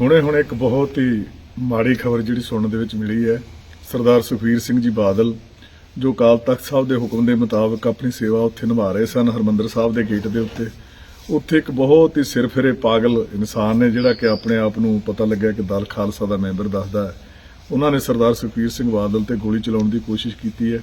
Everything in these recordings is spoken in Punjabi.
ਹੁਣੇ ਹੁਣੇ ਇੱਕ ਬਹੁਤ ਹੀ ਮਾੜੀ ਖਬਰ ਜਿਹੜੀ ਸੁਣਨ ਦੇ ਵਿੱਚ ਮਿਲੀ ਹੈ। ਸਰਦਾਰ ਸੁਖਵੀਰ ਸਿੰਘ ਜੀ ਬਾਦਲ, ਜੋ ਅਕਾਲ ਤਖਤ ਸਾਹਿਬ ਦੇ ਹੁਕਮ ਦੇ ਮੁਤਾਬਕ ਆਪਣੀ ਸੇਵਾ ਉੱਥੇ ਨਿਭਾ ਰਹੇ ਸਨ, ਹਰਮੰਦਰ ਸਾਹਿਬ ਦੇ ਗੇਟ ਦੇ ਉੱਤੇ। ਉੱਥੇ ਇੱਕ ਬਹੁਤ ਹੀ ਸਿਰ ਫਿਰੇ ਪਾਗਲ ਇਨਸਾਨ ਨੇ, ਜਿਹੜਾ ਕਿ ਆਪਣੇ ਆਪ ਨੂੰ ਪਤਾ ਲੱਗਿਆ ਕਿ ਦਲ ਖਾਲਸਾ ਦਾ ਮੈਂਬਰ ਦੱਸਦਾ ਹੈ। ਉਹਨਾਂ ਨੇ ਸਰਦਾਰ ਸੁਖਵੀਰ ਸਿੰਘ ਬਾਦਲ ਤੇ ਗੋਲੀ ਚਲਾਉਣ ਦੀ ਕੋਸ਼ਿਸ਼ ਕੀਤੀ ਹੈ।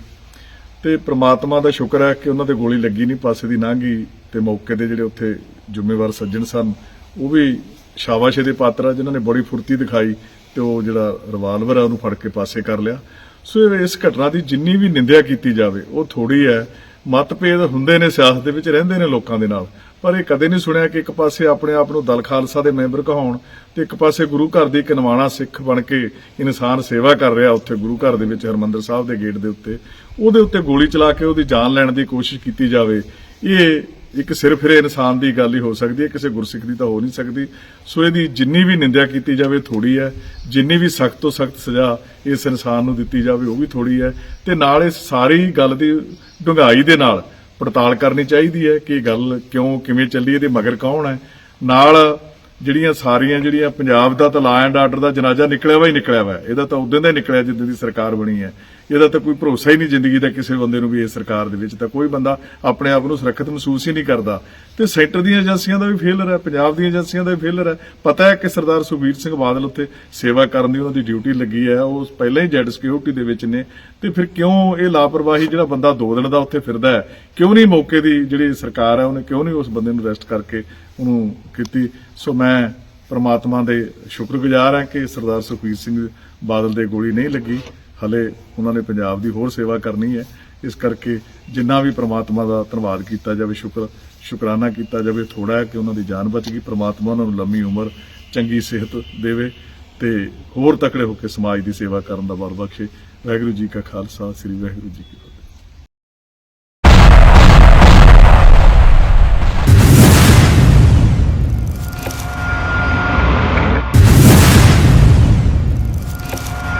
ਤੇ ਪ੍ਰਮਾਤਮਾ ਦਾ ਸ਼ੁਕਰ ਹੈ ਕਿ ਉਹਨਾਂ ਤੇ ਗੋਲੀ ਲੱਗੀ ਨਹੀਂ, ਪਾਸੇ ਦੀ ਲੰਘੀ ਤੇ ਮੌਕੇ ਦੇ ਜਿਹੜੇ ਉੱਥੇ ਜ਼ਿੰਮੇਵਾਰ ਸੱਜਣ ਸਨ, ਉਹ ਵੀ ਸ਼ਾਬਾਸ਼ ਦੇ ਪਾਤਰ ਆ ਜਿਨ੍ਹਾਂ ਨੇ ਬੜੀ ਫੁਰਤੀ ਦਿਖਾਈ ਤੇ ਉਹ ਜਿਹੜਾ ਰਿਵਾਲਵਰ ਆ, ਉਹਨੂੰ ਫੜ ਕੇ ਪਾਸੇ ਕਰ ਲਿਆ। ਸੋ ਇਹ- ਇਸ ਘਟਨਾ ਦੀ ਜਿੰਨੀ ਵੀ ਨਿੰਦਿਆ ਕੀਤੀ ਜਾਵੇ, ਉਹ ਥੋੜੀ ਹੈ। ਮਤਭੇਦ ਹੁੰਦੇ ਨੇ ਸਿਆਸਤ ਦੇ ਵਿੱਚ, ਰਹਿੰਦੇ ਨੇ ਲੋਕਾਂ ਦੇ ਨਾਲ। ਪਰ ਇਹ ਕਦੇ ਨਹੀਂ ਸੁਣਿਆ ਕਿ ਇੱਕ ਪਾਸੇ ਆਪਣੇ ਆਪ ਨੂੰ ਦਲ ਖਾਲਸਾ ਦੇ ਮੈਂਬਰ ਕਹਾਉਣ ਤੇ ਇੱਕ ਪਾਸੇ ਗੁਰੂ ਘਰ ਦੀ ਇੱਕ ਨਿਮਾਣਾ ਸਿੱਖ ਬਣ ਕੇ ਇਨਸਾਨ ਸੇਵਾ ਕਰ ਰਿਹਾ ਉੱਥੇ ਗੁਰੂ ਘਰ ਦੇ ਵਿੱਚ, ਹਰਮੰਦਰ ਸਾਹਿਬ ਦੇ ਗੇਟ ਦੇ ਉੱਤੇ। ਉਹਦੇ ਉੱਤੇ ਗੋਲੀ ਚਲਾ ਕੇ ਉਹਦੀ ਜਾਨ ਲੈਣ ਦੀ ਕੋਸ਼ਿਸ਼ ਕੀਤੀ ਜਾਵੇ। ਇਹ ਇੱਕ ਸਿਰ ਫਿਰੇ ਇਨਸਾਨ ਦੀ ਗੱਲ ਹੀ ਹੋ ਸਕਦੀ ਹੈ, ਕਿਸੇ ਗੁਰਸਿੱਖ ਦੀ ਤਾਂ ਹੋ ਨਹੀਂ ਸਕਦੀ। ਸੋ ਇਹਦੀ ਜਿੰਨੀ ਵੀ ਨਿੰਦਿਆ ਕੀਤੀ ਜਾਵੇ ਥੋੜੀ ਹੈ। ਜਿੰਨੀ ਵੀ ਸਖਤ ਤੋਂ ਸਖਤ ਸਜ਼ਾ ਇਸ ਇਨਸਾਨ ਨੂੰ ਦਿੱਤੀ ਜਾਵੇ, ਉਹ ਵੀ ਥੋੜੀ ਹੈ। ਤੇ ਨਾਲ ਇਸ ਸਾਰੀ ਗੱਲ ਦੀ ਡੂੰਘਾਈ ਦੇ ਨਾਲ ਪੜਤਾਲ ਕਰਨੀ ਚਾਹੀਦੀ ਹੈ ਕਿ ਇਹ ਗੱਲ ਕਿਉਂ, ਕਿਵੇਂ ਚੱਲੀ, ਇਹਦੇ ਮਗਰ ਕੌਣ ਹੈ। ਨਾਲ ਜਿਹੜੀਆਂ ਸਾਰੀਆਂ ਜਿਹੜੀਆਂ ਪੰਜਾਬ ਦਾ ਤਾਂ ਲਾ ਐਂਡ ਆਰਡਰ ਦਾ ਜਨਾਜ਼ਾ ਨਿਕਲਿਆ ਵਾ ਹੀ ਨਿਕਲਿਆ ਵਾ। ਇਹਦਾ ਤਾਂ ਉਦੋਂ ਦਾ ਹੀ ਨਿਕਲਿਆ ਜਿੱਦਾਂ ਦੀ ਸਰਕਾਰ ਬਣੀ ਹੈ। ਇਹਦਾ ਤਾਂ ਕੋਈ ਭਰੋਸਾ ਹੀ ਨਹੀਂ ਜ਼ਿੰਦਗੀ ਦਾ ਕਿਸੇ ਬੰਦੇ ਨੂੰ ਵੀ ਇਸ ਸਰਕਾਰ ਦੇ ਵਿੱਚ। ਤਾਂ ਕੋਈ ਬੰਦਾ ਆਪਣੇ ਆਪ ਨੂੰ ਸੁਰੱਖਿਅਤ ਮਹਿਸੂਸ ਹੀ ਨਹੀਂ ਕਰਦਾ। ਤੇ ਸੈਕਟਰ ਦੀਆਂ ਏਜੰਸੀਆਂ ਦਾ ਵੀ ਫੇਲਰ ਹੈ, ਪੰਜਾਬ ਦੀਆਂ ਏਜੰਸੀਆਂ ਦਾ ਵੀ ਫੇਲਰ ਹੈ। ਪਤਾ ਹੈ ਕਿ ਸਰਦਾਰ ਸੁਖਬੀਰ ਸਿੰਘ ਬਾਦਲ ਉੱਤੇ ਸੇਵਾ ਕਰਨ ਦੀ ਉਹਨਾਂ ਦੀ ਡਿਊਟੀ ਲੱਗੀ ਹੈ। ਉਹ ਪਹਿਲਾਂ ਹੀ ਜੈਡ ਸਿਕਿਉਰਿਟੀ ਦੇ ਵਿੱਚ ਨੇ। ਤੇ ਫਿਰ ਕਿਉਂ ਇਹ ਲਾਪਰਵਾਹੀ ਜਿਹੜਾ ਬੰਦਾ ਦੋ ਦਿਨ ਦਾ ਉੱਥੇ ਫਿਰਦਾ ਹੈ, ਕਿਉਂ ਨਹੀਂ ਮੌਕੇ ਦੀ ਜਿਹੜੀ ਸਰਕਾਰ ਹੈ, ਉਹਨੇ ਕਿਉਂ ਨਹੀਂ ਉਸ ਬੰਦੇ ਨੂੰ ਅਰੈਸਟ ਕਰਕੇ ਉਹਨੂੰ ਕੀਤੀ। ਸੋ ਮੈਂ ਪ੍ਰਮਾਤਮਾ ਦੇ ਸ਼ੁਕਰਗੁਜ਼ਾਰ ਹਾਂ ਕਿ ਸਰਦਾਰ ਸੁਖਬੀਰ ਸਿੰਘ ਬਾਦਲ ਦੇ ਗੋਲੀ ਨਹੀਂ ਲੱਗੀ। ਹਲੇ ਉਹਨਾਂ ਨੇ ਪੰਜਾਬ ਦੀ ਹੋਰ ਸੇਵਾ ਕਰਨੀ ਹੈ। ਇਸ ਕਰਕੇ ਜਿੰਨਾ ਵੀ ਪ੍ਰਮਾਤਮਾ ਦਾ ਧੰਨਵਾਦ ਕੀਤਾ ਜਾਵੇ, ਸ਼ੁਕਰ, ਸ਼ੁਕਰਾਨਾ ਕੀਤਾ ਜਾਵੇ ਥੋੜਾ ਹੈ ਕਿ ਉਹਨਾਂ ਦੀ ਜਾਨ ਬਚ ਗਈ। ਪ੍ਰਮਾਤਮਾ ਉਹਨਾਂ ਨੂੰ ਲੰਮੀ ਉਮਰ, ਚੰਗੀ ਸਿਹਤ ਦੇਵੇ ਤੇ ਹੋਰ ਤਕੜੇ ਹੋ ਕੇ ਸਮਾਜ ਦੀ ਸੇਵਾ ਕਰਨ ਦਾ ਬਲ ਬਖਸ਼ੇ। ਵਾਹਿਗੁਰੂ ਜੀ ਕਾ ਖਾਲਸਾ, ਸ੍ਰੀ ਵਾਹਿਗੁਰੂ ਜੀ ਕੀ ਫਤਿਹ।